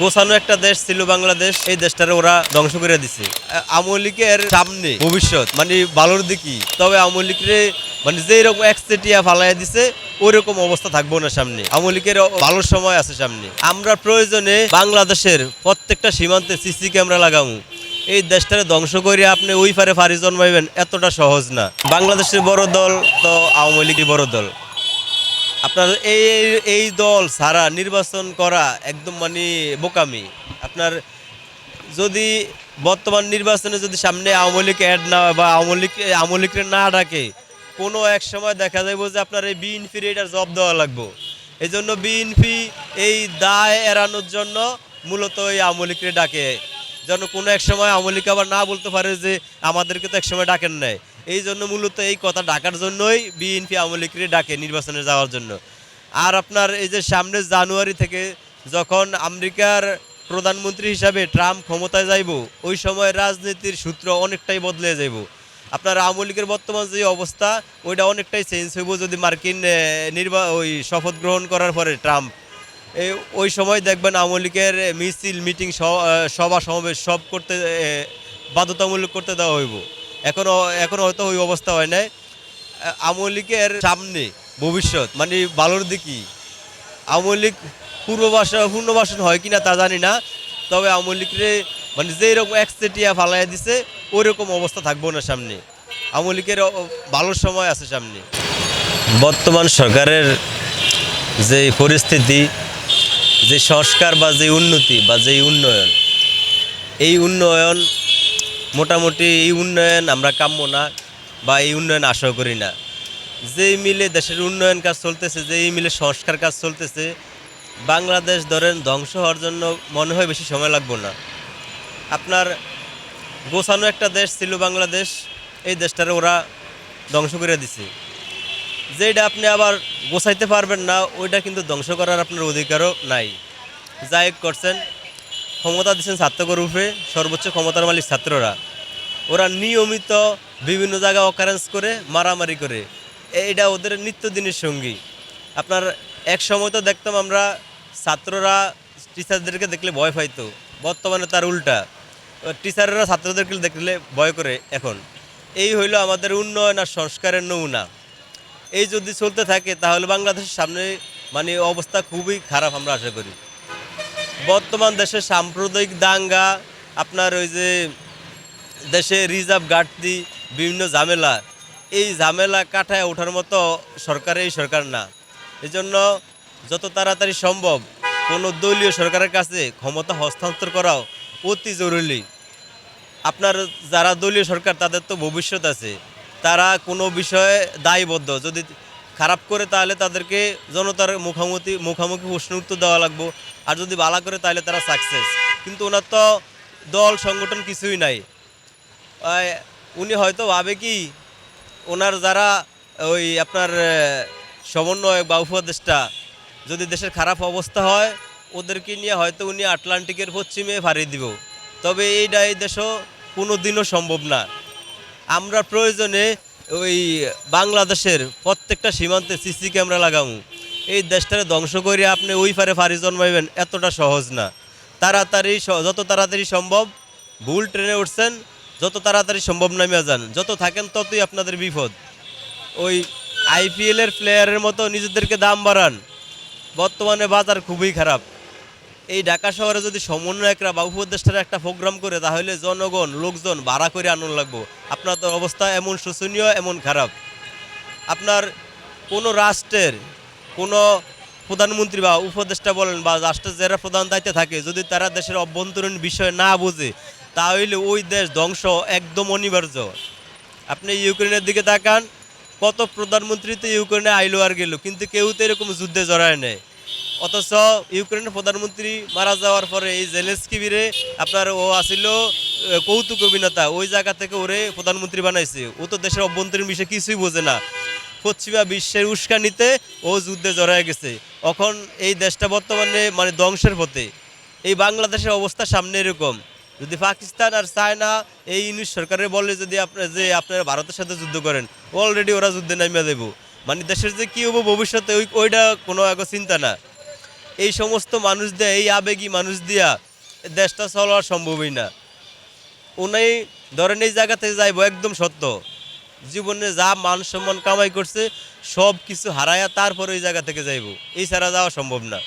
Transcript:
গোছানো একটা দেশ ছিল বাংলাদেশ, এই দেশটারে ওরা ধ্বংস করে দিছে। আওয়ামী লীগের সামনে ভবিষ্যৎ মানে ভালোর দিকই। তবে আওয়ামী লীগের মানে যেই রকম একচেটিয়া ফালাই দিছে, ওই রকম অবস্থা থাকব না সামনে। আওয়ামী লীগের ভালো সময় আছে সামনে। আমরা প্রয়োজনে বাংলাদেশের প্রত্যেকটা সীমান্তে সিসি ক্যামেরা লাগামু। এই দেশটারে ধ্বংস করে আপনি ওই পারে ফারি জন্মাইবেন, এতটা সহজ না। বাংলাদেশের বড় দল তো আওয়ামী লীগের বড় দল। আপনার এই, এই- দল ছাড়া নির্বাচন করা একদম মানে বোকামি। আপনার যদি বর্তমান নির্বাচনে যদি সামনে আওয়ামী লীগ অ্যাড না বা আওয়ামী লীগ, আওয়ামী লীগের না ডাকে, কোনো এক সময় দেখা যাবে যে আপনার এই বিএনপির এটার জব দেওয়া লাগবে। এই জন্য বিএনপি এই দায় এড়ানোর জন্য মূলত এই আওয়ামী লীগকে ডাকে। যেন কোনো এক সময় আওয়ামী লীগ আবার না বলতে পারে যে আমাদেরকে তো এক সময় ডাকেন নাই। এই জন্য মূলত এই কথা ডাকার জন্যই বিএনপি আওয়ামী লীগকে ডাকে নির্বাচনে যাওয়ার জন্য। আর আপনার এই যে সামনে জানুয়ারি থেকে যখন আমেরিকার প্রধানমন্ত্রী হিসাবে ট্রাম্প ক্ষমতায় যাইব, ওই সময় রাজনীতির সূত্র অনেকটাই বদলে যাইব। আপনার আওয়ামী লীগের বর্তমান যে অবস্থা, ওইটা অনেকটাই চেঞ্জ হইব যদি মার্কিন নির্বা, ওই শপথ গ্রহণ করার পরে ট্রাম্প। এই ওই সময় দেখবেন আওয়ামী লীগের মিছিল, মিটিং সভা সমাবেশ সব করতে বাধ্যতামূলক করতে দেওয়া হইব। এখনও এখনও হয়তো ওই অবস্থা হয় নাই। আওয়ামী লীগের সামনে, ভবিষ্যৎ মানে ভালোর দিকই। আওয়ামী লীগ পূর্ববাসা পূর্ণবাসন হয় কিনা তা জানি না। তবে আওয়ামী লীগরে মানে যেই রকম একচেটিয়া ফালাই দিছে, ওই রকম অবস্থা থাকব না সামনে। আওয়ামী লীগের ভালো সময় আছে সামনে। বর্তমান সরকারের যে পরিস্থিতি, যে সংস্কার বা যে উন্নতি বা যে উন্নয়ন, এই উন্নয়ন মোটামুটি এই উন্নয়ন আমরা কাম্য না বা এই উন্নয়ন আশা করি না। যেই মিলে দেশের উন্নয়ন কাজ চলতেছে, যেই মিলে সংস্কার কাজ চলতেছে, বাংলাদেশ ধরেন ধ্বংস হওয়ার জন্য মনে হয় বেশি সময় লাগবে না। আপনার গোছানো একটা দেশ ছিল বাংলাদেশ, এই দেশটারে ওরা ধ্বংস করে দিছে। যেটা আপনি আবার গোছাইতে পারবেন না, ওইটা কিন্তু ধ্বংস করার আপনার অধিকারও নাই। যাই করছেন ক্ষমতা দিচ্ছেন ছাত্রগ্রুপে সর্বোচ্চ ক্ষমতার মালিক ছাত্ররা। ওরা নিয়মিত বিভিন্ন জায়গায় অকারেন্স করে, মারামারি করে। এটা ওদের নিত্যদিনের সঙ্গী। আপনার এক সময় তো দেখতাম আমরা ছাত্ররা টিচারদেরকে দেখলে ভয় পাইতো। বর্তমানে তার উল্টা। টিচাররা ছাত্রদেরকে দেখলে ভয় করে এখন। এই হইল আমাদের উন্নয়ন আর সংস্কারের নমুনা। এই যদি চলতে থাকে, তাহলে বাংলাদেশের সামনে মানে অবস্থা খুবই খারাপ আমরা আশা করি। বর্তমান দেশে সাম্প্রদায়িক দাঙ্গা, আপনার ওই যে দেশে রিজার্ভ ঘাটতি, বিভিন্ন ঝামেলা, এই ঝামেলা কাটায় ওঠার মতো সরকার এই সরকার না। এই জন্য যত তাড়াতাড়ি সম্ভব কোনো দলীয় সরকারের কাছে ক্ষমতা হস্তান্তর করাও অতি জরুরি। আপনার যারা দলীয় সরকার, তাদের তো ভবিষ্যৎ আছে। তারা কোনো বিষয়ে দায়বদ্ধ। যদি খারাপ করে তাহলে তাদেরকে জনতার মুখামুখি মুখামুখি প্রশ্ন উত্তর দেওয়া লাগবো। আর যদি বালা করে তাহলে তারা সাকসেস কিন্তু ওনার তো দল, সংগঠন কিছুই নাই। উনি হয়তো ভাবে কি, ওনার যারা ওই আপনার সমন্বয়ক বা উপদেষ্টা যদি দেশের খারাপ অবস্থা হয়, ওদেরকে নিয়ে হয়তো উনি আটলান্টিকের পশ্চিমে ফাড়ি দিব। তবে এইটা এই দেশও কোনো দিনও সম্ভব না। আমরা প্রয়োজনে ওই বাংলাদেশের প্রত্যেকটা সীমান্তে সিসি ক্যামেরা লাগামু। এই দেশটারে ধ্বংস করে আপনি ওই পারে ফারি জন্মাইবেন এতটা সহজ না। তাড়াতাড়ি যত তাড়াতাড়ি সম্ভব ভুল ট্রেনে উঠছেন, যত তাড়াতাড়ি সম্ভব নামিয়ে যান। যত থাকেন ততই আপনাদের বিপদ। ওই আইপিএলের প্লেয়ারের মতো নিজেদেরকে দাম বাড়ান। বর্তমানে বাজার খুবই খারাপ। এই ঢাকা শহরে যদি সমন্বয়করা বা উপদেষ্টারা একটা প্রোগ্রাম করে, তাহলে জনগণ, লোকজন ভাড়া করে আনন্দ লাগবো। আপনার তো অবস্থা এমন শোচনীয়, এমন খারাপ। আপনার কোনো রাষ্ট্রের কোনো প্রধানমন্ত্রী বা উপদেষ্টা বলেন বা রাষ্ট্রের যারা প্রধান দায়িত্বে থাকে, যদি তারা দেশের অভ্যন্তরীণ বিষয় না বোঝে, তাহলে ওই দেশ ধ্বংস একদম অনিবার্য। আপনি ইউক্রেনের দিকে তাকান, কত প্রধানমন্ত্রী তো ইউক্রেনে আইলো আর গেল, কিন্তু কেউ তো এরকম যুদ্ধে জড়ায় নেই। অথচ ইউক্রেনের প্রধানমন্ত্রী মারা যাওয়ার পরে এই জেলেস্কিবিরে আপনার ও আসিল কৌতুক অভিনেতা। ওই জায়গা থেকে ওরে প্রধানমন্ত্রী বানাইছে। ও তো দেশের অভ্যন্তরীণ বিষয়ে কিছুই বোঝে না। পশ্চিমা বিশ্বের উস্কানিতে ও যুদ্ধে জড়ায় গেছে। এখন এই দেশটা বর্তমানে মানে ধ্বংসের পথে। এই বাংলাদেশের অবস্থা সামনে এরকম। যদি পাকিস্তান আর চায়না এই ইউনিশ সরকারের বলে যদি আপনার যে আপনারা ভারতের সাথে যুদ্ধ করেন অলরেডি ওরা যুদ্ধে নামিয়ে দেবো। মানে দেশের যে কী হব ভবিষ্যতে, ওই, ওইটা কোনো এক চিন্তা না। এই সমস্ত মানুষ দিয়ে, এই আবেগী মানুষ দিয়া দেশটা চলা সম্ভবই না। উনি ধরেন এই জায়গাতে যাইব, একদম সত্য। জীবনে যা মান সম্মান কামাই করছে সব কিছু হারায়া তারপর ওই জায়গা থেকে যাইব। এই ছাড়া যাওয়া সম্ভব না।